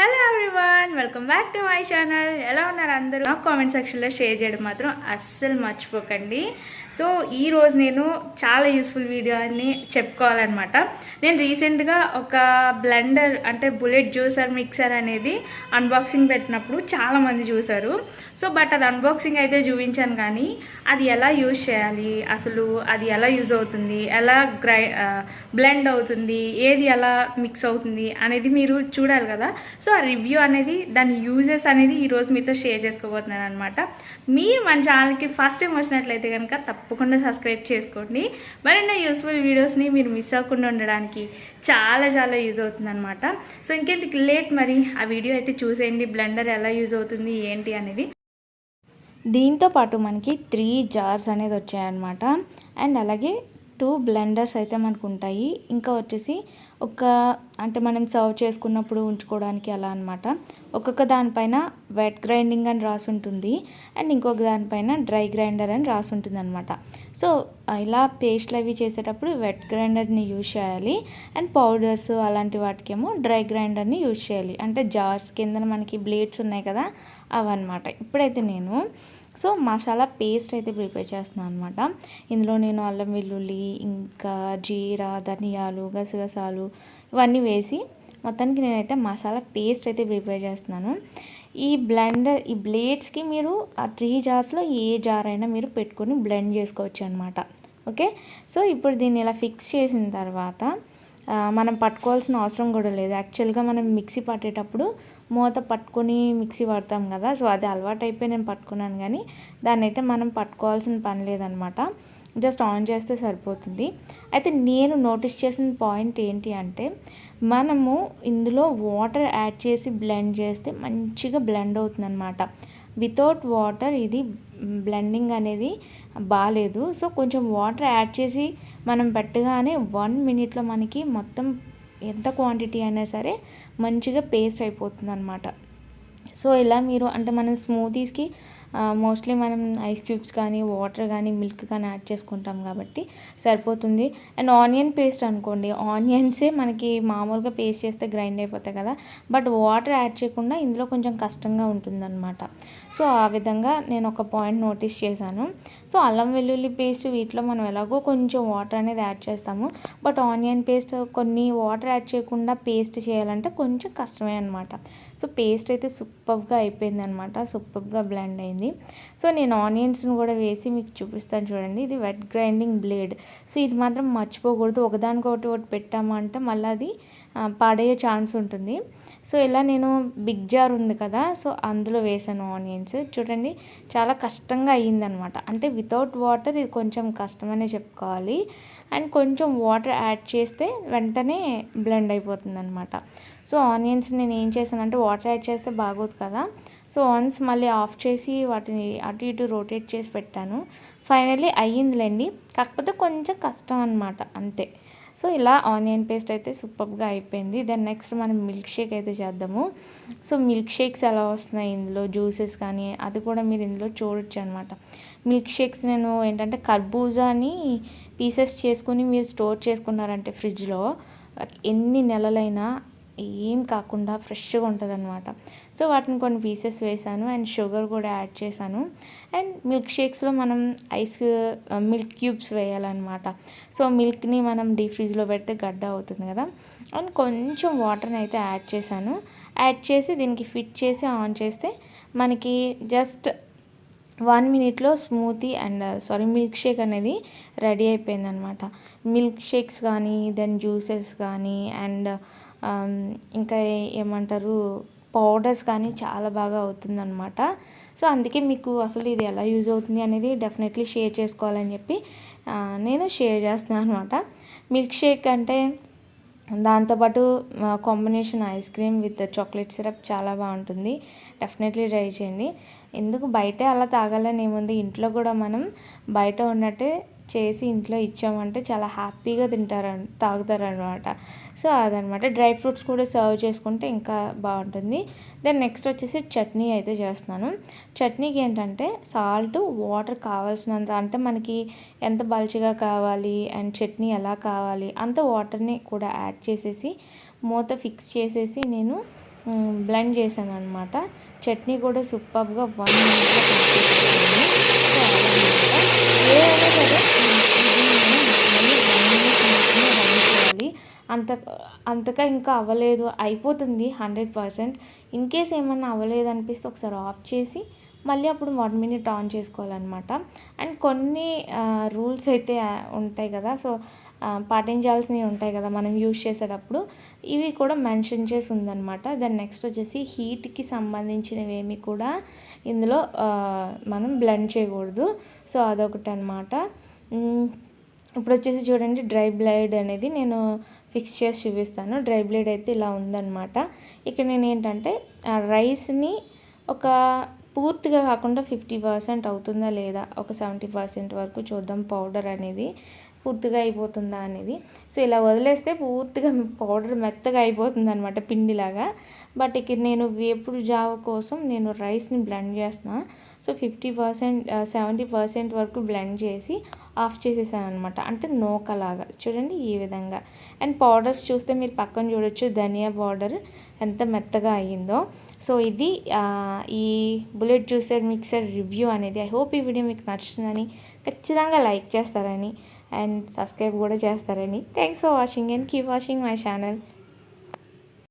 Hello everyone welcome back to my channel ఎలా ఉన్నారు అందరూ? నాకు కామెంట్ సెక్షన్లో షేర్ చేయడం మాత్రం అస్సలు మర్చిపోకండి. సో ఈరోజు నేను చాలా యూస్ఫుల్ వీడియో అని చెప్పుకోవాలన్నమాట. నేను రీసెంట్గా ఒక బ్లెండర్ అంటే బుల్లెట్ జ్యూసర్ మిక్సర్ అనేది అన్బాక్సింగ్ పెట్టినప్పుడు చాలామంది చూశారు. చూసారు సో బట్ అది అన్బాక్సింగ్ అయితే చూపించాను కానీ అది ఎలా యూజ్ చేయాలి? అసలు అది ఎలా యూజ్ అవుతుంది? ఎలా గ్రై బ్లెండ్ అవుతుంది? ఏది ఎలా మిక్స్ అవుతుంది? అనేది మీరు చూడాలి కదా. సో ఆ రివ్యూ అనేది దాని యూజెస్ అనేది ఈరోజు మీతో షేర్ చేసుకోబోతున్నాను అనమాట మీరు మన ఛానల్కి ఫస్ట్ టైం వచ్చినట్లయితే కనుక తప్పకుండా సబ్స్క్రైబ్ చేసుకోండి. మరెన్నో యూస్ఫుల్ వీడియోస్ని మీరు మిస్ అవ్వకుండా ఉండడానికి చాలా చాలా యూజ్ అవుతుంది అనమాట సో ఇంకెందుకు లేట్ మరి? ఆ వీడియో అయితే చూసేయండి. బ్లెండర్ ఎలా యూజ్ అవుతుంది ఏంటి అనేది. దీంతో పాటు మనకి త్రీ జార్స్ అనేది వచ్చాయన్నమాట. అండ్ అలాగే టూ బ్లెండర్స్ అయితే మనకు ఉంటాయి. ఇంకా వచ్చేసి ఒక అంటే మనం సర్వ్ చేసుకున్నప్పుడు ఉంచుకోవడానికి అలా అనమాట ఒక్కొక్క దానిపైన వెట్ గ్రైండింగ్ అని రాసి ఉంటుంది. అండ్ ఇంకొక దానిపైన డ్రై గ్రైండర్ అని రాసి ఉంటుంది అనమాట సో ఇలా పేస్ట్లు అవి చేసేటప్పుడు వెట్ గ్రైండర్ని యూజ్ చేయాలి. అండ్ పౌడర్స్ అలాంటి వాటికేమో డ్రై గ్రైండర్ని యూజ్ చేయాలి. అంటే జార్స్ కింద మనకి బ్లేడ్స్ ఉన్నాయి కదా అవన్నమాట. ఇప్పుడైతే నేను సో మసాలా పేస్ట్ అయితే ప్రిపేర్ చేస్తున్నాను అనమాట ఇందులో నేను అల్లం వెల్లుల్లి ఇంకా జీరా ధనియాలు గసగసాలు ఇవన్నీ వేసి మొత్తానికి నేనైతే మసాలా పేస్ట్ అయితే ప్రిపేర్ చేస్తున్నాను. ఈ బ్లెండర్ ఈ బ్లేడ్స్కి మీరు ఆ త్రీ జార్స్లో ఏ జార్ అయినా మీరు పెట్టుకొని బ్లెండ్ చేసుకోవచ్చు అనమాట ఓకే? సో ఇప్పుడు దీన్ని ఇలా ఫిక్స్ చేసిన తర్వాత మనం పట్టుకోవాల్సిన అవసరం కూడా లేదు. యాక్చువల్గా మనం మిక్సీ పట్టేటప్పుడు మూత పట్టుకొని మిక్సీ పడతాం కదా సో అది అలవాటు అయిపోయి నేను పట్టుకున్నాను కానీ దాన్ని అయితే మనం పట్టుకోవాల్సిన పని లేదనమాట. జస్ట్ ఆన్ చేస్తే సరిపోతుంది. అయితే నేను నోటీస్ చేసిన పాయింట్ ఏంటి అంటే మనము ఇందులో వాటర్ యాడ్ చేసి బ్లెండ్ చేస్తే మంచిగా బ్లెండ్ అవుతుందన్నమాట వితౌట్ వాటర్ ఇది బ్లెండింగ్ అనేది బాగాలేదు సో కొంచెం వాటర్ యాడ్ చేసి మనం పెట్టగానే వన్ మినిట్లో మనకి మొత్తం ఎంత క్వాంటిటీ అయినా సరే మంచిగా పేస్ట్ అయిపోతుంది అనమాట సో ఇలా మీరు అంటే మనం స్మూతీస్కి మోస్ట్లీ మనం ఐస్ క్యూబ్స్ కానీ వాటర్ కానీ మిల్క్ కానీ యాడ్ చేసుకుంటాం కాబట్టి సరిపోతుంది. అండ్ ఆనియన్ పేస్ట్ అనుకోండి ఆనియన్సే మనకి మామూలుగా పేస్ట్ చేస్తే గ్రైండ్ అయిపోతాయి కదా బట్ వాటర్ యాడ్ చేయకుండా ఇందులో కొంచెం కష్టంగా ఉంటుందన్నమాట. సో ఆ విధంగా నేను ఒక పాయింట్ నోటీస్ చేశాను. సో అల్లం వెల్లుల్లి పేస్ట్ వీటిలో మనం ఎలాగో కొంచెం వాటర్ అనేది యాడ్ చేస్తాము బట్ ఆనియన్ పేస్ట్ కొన్ని వాటర్ యాడ్ చేయకుండా పేస్ట్ చేయాలంటే కొంచెం కష్టమే అనమాట సో పేస్ట్ అయితే సూపర్గా అయిపోయింది అనమాట సూపర్గా బ్లెండ్ అయింది. సో నేను ఆనియన్స్ని కూడా వేసి మీకు చూపిస్తాను చూడండి ఇది వెట్ గ్రైండింగ్ బ్లేడ్ సో ఇది మాత్రం మర్చిపోకూడదు ఒకదానికొకటి ఒకటి పెట్టాము అంటే మళ్ళీ అది పాడయ్యే ఛాన్స్ ఉంటుంది. సో ఇలా నేను బిగ్ జార్ ఉంది కదా సో అందులో వేసాను ఆనియన్స్. చూడండి చాలా కష్టంగా అయ్యిందనమాట. అంటే వితౌట్ వాటర్ ఇది కొంచెం కష్టమనే చెప్పుకోవాలి. అండ్ కొంచెం వాటర్ యాడ్ చేస్తే వెంటనే బ్లెండ్ అయిపోతుంది అనమాట సో ఆనియన్స్ నేను ఏం చేశానంటే వాటర్ యాడ్ చేస్తే బాగోదు కదా. సో వన్స్ మళ్ళీ ఆఫ్ చేసి వాటిని అటు ఇటు రొటేట్ చేసి పెట్టాను. ఫైనల్లీ అయ్యిందిలేండి. కాకపోతే కొంచెం కష్టం అనమాట అంతే. సో ఇలా ఆనియన్ పేస్ట్ అయితే సూపర్గా అయిపోయింది. దెన్ నెక్స్ట్ మనం మిల్క్ షేక్ అయితే చేద్దాము. సో మిల్క్ షేక్స్ ఎలా వస్తున్నాయి ఇందులో? జ్యూసెస్ కానీ అది కూడా మీరు ఇందులో చూడొచ్చు అనమాట మిల్క్ షేక్స్ నేను ఏంటంటే కర్బూజాని పీసెస్ చేసుకుని మీరు స్టోర్ చేసుకున్నారంటే ఫ్రిడ్జ్లో ఎన్ని నెలలైనా ఏం కాకుండా ఫ్రెష్గా ఉంటుంది అనమాట సో వాటిని కొన్ని పీసెస్ వేసాను అండ్ షుగర్ కూడా యాడ్ చేశాను. అండ్ మిల్క్ షేక్స్లో మనం ఐస్ మిల్క్ క్యూబ్స్ వేయాలన్నమాట. సో మిల్క్ని మనం డీప్ ఫ్రిడ్జ్లో పెడితే గడ్డ అవుతుంది కదా. అండ్ కొంచెం వాటర్ని అయితే యాడ్ చేశాను. యాడ్ చేసి దీనికి ఫిట్ చేసి ఆన్ చేస్తే మనకి జస్ట్ వన్ మినిట్లో smoothie and sorry milk shake అనేది రెడీ అయిపోయింది అనమాట మిల్క్ షేక్స్ కానీ దెన్ జ్యూసెస్ కానీ అండ్ ఇంకా ఏమంటారు పౌడర్స్ కానీ చాలా బాగా అవుతుందన్నమాట. సో అందుకే మీకు అసలు ఇది ఎలా యూజ్ అవుతుంది అనేది డెఫినెట్లీ షేర్ చేసుకోవాలని చెప్పి నేను షేర్ చేస్తున్నాను అనమాట మిల్క్ షేక్ అంటే దాంతోపాటు combination ice cream with chocolate syrup చాలా బాగుంటుంది. డెఫినెట్లీ ట్రై చేయండి. ఎందుకు బయటే అలా తాగాలని ఏముంది? ఇంట్లో కూడా మనం బయట ఉన్నట్టే చేసి ఇంట్లో ఇచ్చామంటే చాలా హ్యాపీగా తింటారు తాగుతారనమాట సో అదనమాట డ్రై ఫ్రూట్స్ కూడా సర్వ్ చేసుకుంటే ఇంకా బాగుంటుంది. దెన్ నెక్స్ట్ వచ్చేసి చట్నీ అయితే చేస్తున్నాను. చట్నీకి ఏంటంటే సాల్ట్ వాటర్ కావాల్సినంత అంటే మనకి ఎంత బల్చిగా కావాలి అండ్ చట్నీ ఎలా కావాలి అంత వాటర్ని కూడా యాడ్ చేసేసి మూత ఫిక్స్ చేసేసి నేను బ్లెండ్ చేశాను అనమాట చట్నీ కూడా సూపర్గా వన్ మినిట్లో ఏదైనా సరే చేయాలి అంత అంతగా ఇంకా అవ్వలేదు. అయిపోతుంది హండ్రెడ్ పర్సెంట్. ఇన్ కేస్ ఏమన్నా అవ్వలేదు అనిపిస్తే ఒకసారి ఆఫ్ చేసి మళ్ళీ అప్పుడు వన్ మినిట్ ఆన్ చేసుకోవాలన్నమాట. అండ్ కొన్ని రూల్స్ అయితే ఉంటాయి కదా. సో పాటించాల్సినవి ఉంటాయి కదా మనం యూజ్ చేసేటప్పుడు. ఇవి కూడా మెన్షన్ చేసి ఉందన్నమాట. దాని నెక్స్ట్ వచ్చేసి హీట్కి సంబంధించినవి ఏమి కూడా ఇందులో మనం బ్లెండ్ చేయకూడదు. సో అదొకటి అనమాట ఇప్పుడు వచ్చేసి చూడండి డ్రై బ్లేడ్ అనేది నేను ఫిక్స్ చేసి చూపిస్తాను. డ్రై బ్లేడ్ అయితే ఇలా ఉందన్నమాట. ఇక్కడ నేను ఏంటంటే రైస్ని ఒక పూర్తిగా కాకుండా ఫిఫ్టీ పర్సెంట్ అవుతుందా లేదా ఒక సెవెంటీ పర్సెంట్ వరకు చూద్దాం పౌడర్ అనేది పూర్తిగా అయిపోతుందా అనేది. సో ఇలా వదిలేస్తే పూర్తిగా పౌడర్ మెత్తగా అయిపోతుంది అనమాట పిండిలాగా. బట్ ఇక నేను వేపుడు జావ కోసం నేను రైస్ని బ్లెండ్ చేస్తున్నా. So fifty percent seventy percent వరకు బ్లెండ్ చేసి ఆఫ్ చేసేసాను అనమాట అంటే నోకలాగా. చూడండి ఈ విధంగా. అండ్ పౌడర్స్ చూస్తే మీరు పక్కన చూడొచ్చు ధనియా పౌడర్ ఎంత మెత్తగా అయ్యిందో. సో ఇది ఈ బుల్లెట్ జ్యూసర్ మిక్సర్ రివ్యూ అనేది. ఐ హోప్ ఈ వీడియో మీకు నచ్చుతుందని ఖచ్చితంగా లైక్ చేస్తారని అండ్ సబ్స్క్రైబ్ కూడా చేస్తారని. Thanks for watching and keep watching my channel.